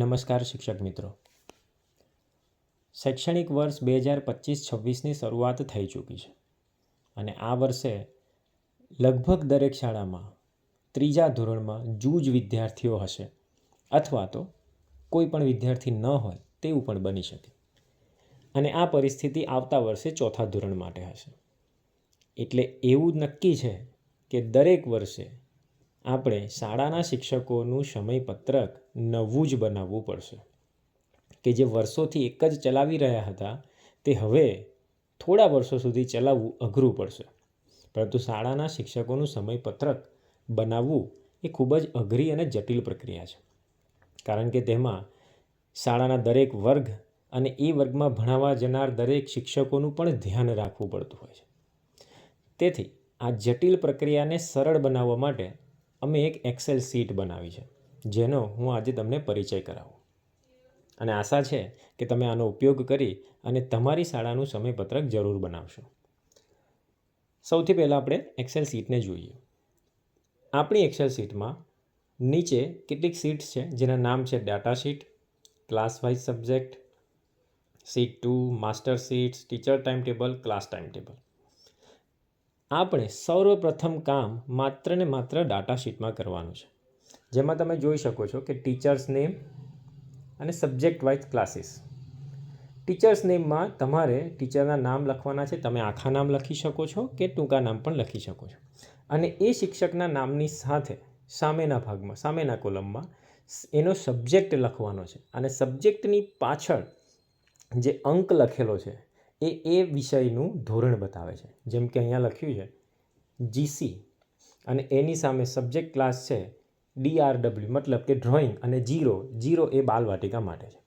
નમસ્કાર શિક્ષક મિત્રો. શૈક્ષણિક વર્ષ બે હજાર પચીસ છવ્વીસની શરૂઆત થઈ ચૂકી છે અને આ વર્ષે લગભગ દરેક શાળામાં ત્રીજા ધોરણમાં જૂજ વિદ્યાર્થીઓ હશે અથવા તો કોઈ પણ વિદ્યાર્થી ન હોય તેવું પણ બની શકે. અને આ પરિસ્થિતિ આવતા વર્ષે ચોથા ધોરણ માટે હશે. એટલે એવું નક્કી છે કે દરેક વર્ષે આપણે શાળાના શિક્ષકોનું સમયપત્રક નવું જ બનાવવું પડશે. કે જે વર્ષોથી એક જ ચલાવી રહ્યા હતા, તે હવે થોડા વર્ષો સુધી ચલાવવું અઘરું પડશે. પરંતુ શાળાના શિક્ષકોનું સમયપત્રક બનાવવું એ ખૂબ જ અઘરી અને જટિલ પ્રક્રિયા છે. કારણ કે તેમાં શાળાના દરેક વર્ગ અને એ વર્ગમાં ભણાવવા જનાર દરેક શિક્ષકોનું પણ ધ્યાન રાખવું પડતું હોય છે. તેથી આ જટિલ પ્રક્રિયાને સરળ બનાવવા માટે અમે એક એક્સેલ સીટ બનાવી છે, જેનો હું આજે તમને પરિચય કરાવું. અને આશા છે કે તમે આનો ઉપયોગ કરી અને તમારી શાળાનું સમયપત્રક જરૂર બનાવશો. સૌથી પહેલાં આપણે એક્સેલ સીટને જોઈએ. આપણી એક્સેલ સીટમાં નીચે કેટલીક સીટ્સ છે, જેના નામ છે data sheet class wise subject sheet to master sheets teacher time table class time table આપણે સર્વપ્રથમ કામ માત્ર ને માત્ર ડાટા શીટમાં કરવાનું છે. જેમાં તમે જોઈ શકો છો કે ટીચર્સ નેમ અને સબ્જેક્ટ વાઇઝ ક્લાસીસ ટીચર્સ નેમમાં તમારે ટીચરના નામ લખવાના છે. તમે આખા નામ લખી શકો છો કે ટૂંકા નામ પણ લખી શકો છો. અને એ શિક્ષકના નામની સાથે સામેના ભાગમાં, સામેના કોલમમાં એનો સબ્જેક્ટ લખવાનો છે. અને સબ્જેક્ટની પાછળ જે અંક લખેલો છે એ એ વિષયનું ધોરણ બતાવે છે. જેમ કે અહીંયા લખ્યું છે જીસી અને એની સામે સબ્જેક્ટ ક્લાસ છે ડીઆરડબલ્યુ મતલબ કે ડ્રોઈંગ અને જીરો જીરો એ બાલવાટિકા માટે છે.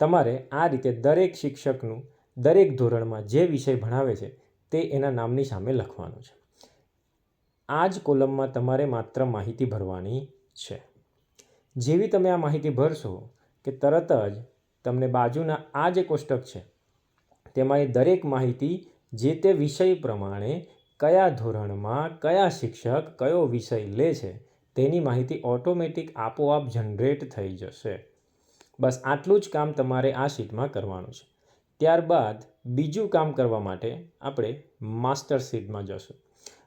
તમારે આ રીતે દરેક શિક્ષકનું દરેક ધોરણમાં જે વિષય ભણાવે છે, તે એના નામની સામે લખવાનું છે. આ જ કોલમમાં તમારે માત્ર માહિતી ભરવાની છે. જેવી તમે આ માહિતી ભરશો કે તરત જ તમને બાજુના આ જે કોષ્ટક છે તેમાં એ દરેક માહિતી જે તે વિષય પ્રમાણે કયા ધોરણમાં કયા શિક્ષક કયો વિષય લે છે, તેની માહિતી ઓટોમેટિક આપોઆપ જનરેટ થઈ જશે. બસ આટલું જ કામ તમારે આ શીટમાં કરવાનું છે. ત્યારબાદ બીજું કામ કરવા માટે આપણે માસ્ટર શીટમાં જશું.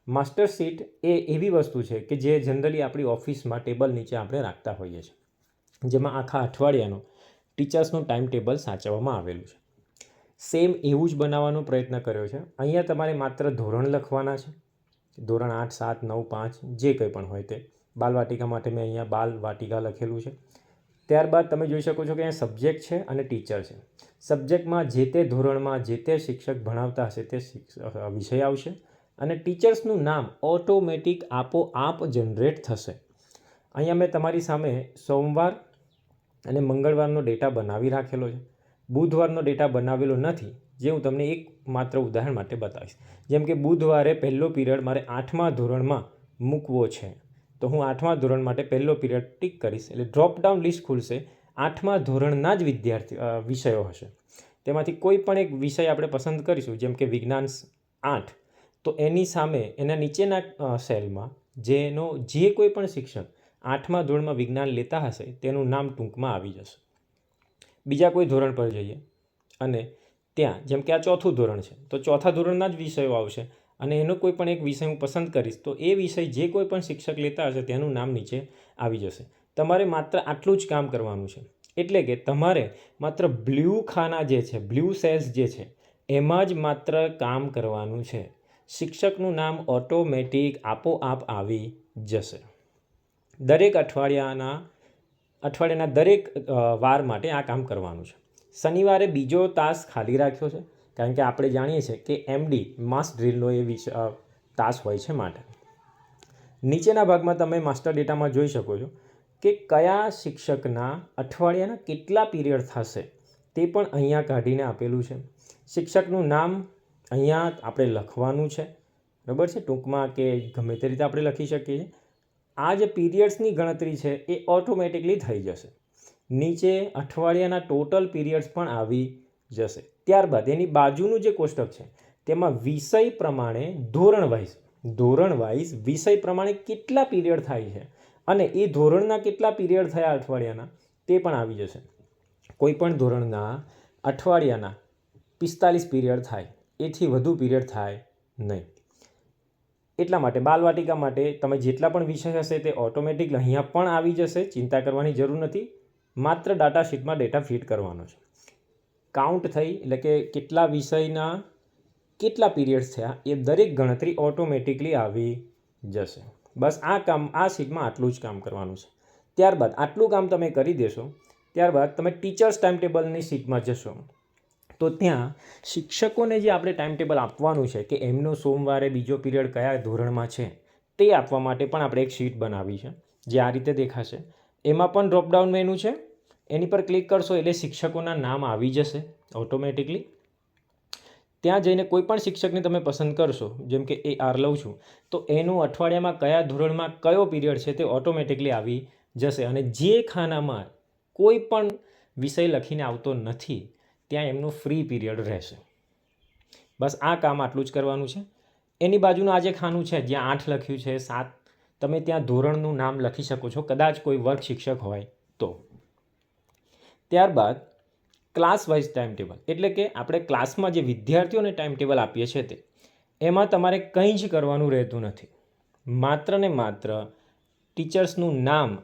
માસ્ટર શીટ એ એવી વસ્તુ છે કે જે જનરલી આપણી ઓફિસમાં ટેબલ નીચે આપણે રાખતા હોઈએ છીએ. જેમાં આખા અઠવાડિયાનું ટીચર્સનું ટાઈમ ટેબલ સાચવવામાં આવેલું છે. સેમ એવું જ બનાવવાનો પ્રયત્ન કર્યો છે. અહીંયા તમારે માત્ર ધોરણ લખવાના છે. ધોરણ આઠ, સાત, નવ, પાંચ, જે કંઈ પણ હોય તે. બાલવાટિકા માટે મેં અહીંયા બાલ વાટિકા લખેલું છે. ત્યારબાદ તમે જોઈ શકો છો કે અહીંયા સબ્જેક્ટ છે અને ટીચર છે. સબ્જેક્ટમાં જે તે ધોરણમાં જે તે શિક્ષક ભણાવતા હશે તે વિષય આવશે અને ટીચર્સનું નામ ઓટોમેટિક આપોઆપ જનરેટ થશે. અહીંયા મેં તમારી સામે સોમવાર અને મંગળવારનો ડેટા બનાવી રાખેલો છે. બુધવારનો ડેટા બનાવેલો નથી, જે હું તમને એક માત્ર ઉદાહરણ માટે બતાવીશ. જેમ કે બુધવારે પહેલો પીરિયડ મારે આઠમા ધોરણમાં મૂકવો છે. તો હું આઠમા ધોરણ માટે પહેલો પીરિયડ ટીક કરીશ, એટલે ડ્રોપ ડાઉન લિસ્ટ ખુલશે. આઠમા ધોરણના જ વિદ્યાર્થી વિષયો હશે. તેમાંથી કોઈ પણ એક વિષય આપણે પસંદ કરીશું, જેમ કે વિજ્ઞાન આઠ તો એની સામે, એના નીચેના સેલમાં જેનો જે કોઈ પણ શિક્ષક આઠમા ધોરણમાં વિજ્ઞાન લેતા હશે, તેનું નામ ટૂંકમાં આવી જશે. બીજા કોઈ ધોરણ પર જઈએ. અને ત્યાં, જેમ કે આ ચોથું ધોરણ છે, તો ચોથા ધોરણના જ વિષયો આવશે. અને એનો કોઈ પણ એક વિષય હું પસંદ કરીશ, તો એ વિષય જે કોઈ પણ શિક્ષક લેતા હશે, તેનું નામ નીચે આવી જશે. તમારે માત્ર આટલું જ કામ કરવાનું છે. એટલે કે તમારે માત્ર બ્લ્યુ ખાના જે છે બ્લ્યુ સેલ્સ જે છે, એમાં જ માત્ર કામ કરવાનું છે. શિક્ષકનું નામ ઓટોમેટિક આપોઆપ આવી જશે. દરેક અઠવાડિયાના અઠવાડિયાના દરેક વાર માટે આ કામ કરવાનું છે. શનિવારે બીજો તાસ ખાલી રાખ્યો છે, કારણ કે આપણે જાણીએ છીએ કે એમડી, માસ ડ્રીલનો એ તાસ હોય છે માટે. નીચેના ભાગમાં તમે માસ્ટર ડેટામાં જોઈ શકો છો કે કયા શિક્ષકના અઠવાડિયાના કેટલા પીરિયડ થશે, તે પણ અહીંયા કાઢીને આપેલું છે. શિક્ષકનું નામ અહીંયા આપણે લખવાનું છે. બરાબર છે? ટૂંકમાં કે ગમે તે રીતે આપણે લખી શકીએ છીએ. આ જે પીરિયડ્સની ગણતરી છે એ ઓટોમેટિકલી થઈ જશે. નીચે અઠવાડિયાના ટોટલ પીરિયડ્સ પણ આવી જશે. ત્યારબાદ એની બાજુનું જે કોષ્ટક છે, તેમાં વિષય પ્રમાણે ધોરણ વાઇઝ ધોરણ વાઇઝ વિષય પ્રમાણે કેટલા પીરિયડ થાય છે અને એ ધોરણના કેટલા પીરિયડ થયા અઠવાડિયાના, તે પણ આવી જશે. કોઈ પણ ધોરણના અઠવાડિયાના પિસ્તાલીસ પીરિયડ થાય. એથી વધુ પીરિયડ થાય નહીં. એટલા માટે, બાલવાટિકા માટે તમે જેટલા પણ વિષય હશે તે ઓટોમેટિક અહીંયા પણ આવી જશે, ચિંતા કરવાની જરૂર નથી. માત્ર ડાટા શીટમાં ડેટા ફિટ કરવાનો છે. કાઉન્ટ થઈ એટલે કે કેટલા વિષયના કેટલા પીરિયડ્સ થયા એ દરેક ગણતરી ઓટોમેટિકલી આવી જશે. બસ આ કામ, આ શીટમાં આટલું જ કામ કરવાનું છે. ત્યારબાદ આટલું કામ તમે કરી દેશો, ત્યારબાદ તમે ટીચર્સ ટાઈમ ટેબલની શીટમાં જશો. તો ત્યાં શિક્ષકોને જે આપણે ટાઈમ ટેબલ આપવાનું છે કે એમનો સોમવારે બીજો પીરિયડ કયા ધોરણમાં છે, તે આપવા માટે પણ આપણે એક શીટ બનાવી છે, જે આ રીતે દેખાશે. એમાં પણ ડ્રોપડાઉન મેનુ છે. એની પર ક્લિક કરશો એટલે શિક્ષકોના નામ આવી જશે ઓટોમેટિકલી ત્યાં જઈને કોઈ પણ શિક્ષકને તમે પસંદ કરશો, જેમ કે એ આર લઉં છું, તો એનું અઠવાડિયામાં કયા ધોરણમાં કયો પીરિયડ છે તે ઓટોમેટિકલી આવી જશે. અને જે ખાનામાં કોઈ પણ વિષય લખીને આવતો નથી ત્યાં એમનું ફ્રી પીરિયડ રહેશે. બસ આ કામ આટલું જ કરવાનું છે. એની બાજુનું આ જે ખાનું છે, જ્યાં આઠ લખ્યું છે, સાત, તમે ત્યાં ધોરણનું નામ લખી શકો છો. કદાચ કોઈ વર્ગ શિક્ષક હોય તો. ત્યારબાદ ક્લાસ વાઇઝ ટાઈમ ટેબલ એટલે કે આપણે ક્લાસમાં જે વિદ્યાર્થીઓને ટાઈમ ટેબલ આપીએ છીએ તે, એમાં તમારે કંઈ જ કરવાનું રહેતું નથી. માત્ર ને માત્ર ટીચર્સનું નામ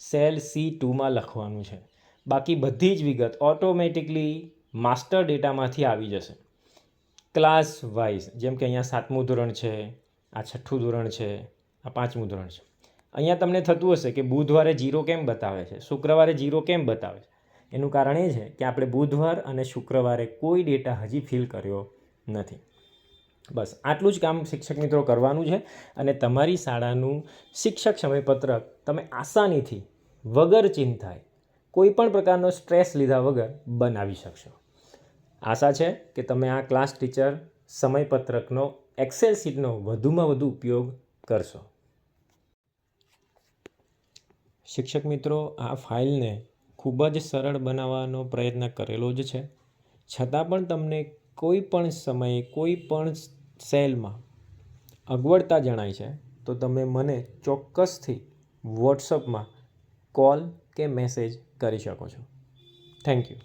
સેલ સી ટુમાં લખવાનું છે. બાકી બધી જ વિગત ઓટોમેટિકલી માસ્ટર ડેટામાંથી આવી જશે. ક્લાસ વાઇઝ જેમ કે અહીંયા સાતમું ધોરણ છે, આ છઠ્ઠું ધોરણ છે, આ પાંચમું ધોરણ છે. અહીંયા તમને થતું હશે કે બુધવારે જીરો કેમ બતાવે છે? શુક્રવારે જીરો કેમ બતાવે છે? એનું કારણ એ છે કે આપણે બુધવાર અને શુક્રવારે કોઈ ડેટા હજી ફિલ કર્યો નથી. બસ, આટલું જ કામ શિક્ષક મિત્રો કરવાનું છે અને તમારી શાળાનું શિક્ષક સમયપત્રક તમે આસાનીથી વગર ચિંતાએ કોઈ પણ પ્રકારનો સ્ટ્રેસ લીધા વગર બનાવી શકશો. આશા છે કે તમે આ ક્લાસ ટીચર સમયપત્રકનો એક્સેલ શીટનો વધુમાં વધુ ઉપયોગ કરશો. શિક્ષક મિત્રો, આ ફાઇલને ખૂબ જ સરળ બનાવવાનો પ્રયત્ન કરેલો જ છે. છતાં પણ તમને કોઈ પણ સમયે, કોઈ પણ સેલમાં અગવડતા જણાય છે, તો તમે મને ચોક્કસથી વોટ્સઅપમાં કોલ કે મેસેજ કરી શકો છો. Thank you.